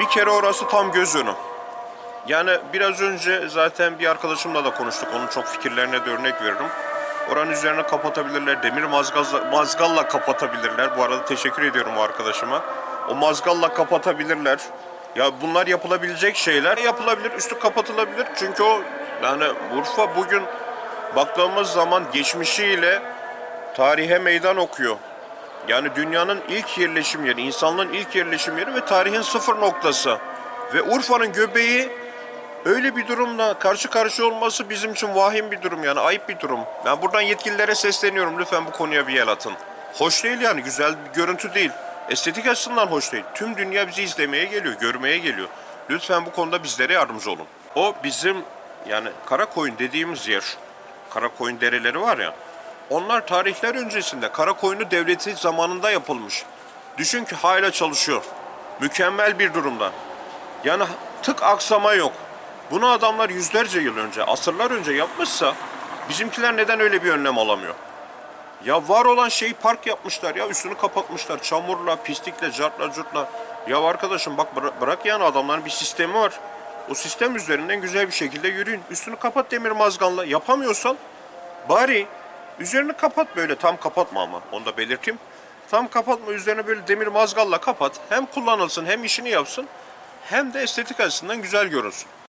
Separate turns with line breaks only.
Bir kere orası tam göz önü. Yani biraz önce zaten bir arkadaşımla da konuştuk. Onun çok fikirlerine de örnek veririm. Oranın üzerine kapatabilirler. Demir mazgalla, mazgalla kapatabilirler. Bu arada teşekkür ediyorum o arkadaşıma. O mazgalla kapatabilirler. Ya bunlar yapılabilecek şeyler yapılabilir. Üstü kapatılabilir. Çünkü o yani Urfa bugün baktığımız zaman geçmişiyle tarihe meydan okuyor. Yani dünyanın ilk yerleşim yeri, insanlığın ilk yerleşim yeri ve tarihin sıfır noktası. Ve Urfa'nın göbeği öyle bir durumla karşı karşıya olması bizim için vahim bir durum yani ayıp bir durum. Ben buradan yetkililere sesleniyorum lütfen bu konuya bir el atın. Hoş değil yani güzel bir görüntü değil. Estetik açısından hoş değil. Tüm dünya bizi izlemeye geliyor, görmeye geliyor. Lütfen bu konuda bizlere yardımcı olun. O bizim yani Karakoyun dediğimiz yer, Karakoyun dereleri var ya. Onlar tarihler öncesinde Karakoyunlu Devleti zamanında yapılmış. Düşün ki hala çalışıyor. Mükemmel bir durumda. Yani tık aksama yok. Bunu adamlar yüzlerce yıl önce, asırlar önce yapmışsa bizimkiler neden öyle bir önlem alamıyor? Ya var olan şeyi park yapmışlar ya üstünü kapatmışlar çamurla, pislikle, cartla, curtla. Ya arkadaşım bak bıra- bırak yani adamların bir sistemi var. O sistem üzerinden güzel bir şekilde yürüyün. Üstünü kapat demir mazganla. Yapamıyorsan bari üzerini kapat böyle tam kapatma ama onu da belirteyim. Tam kapatma üzerine böyle demir mazgalla kapat. Hem kullanılsın hem işini yapsın hem de estetik açısından güzel görünsün.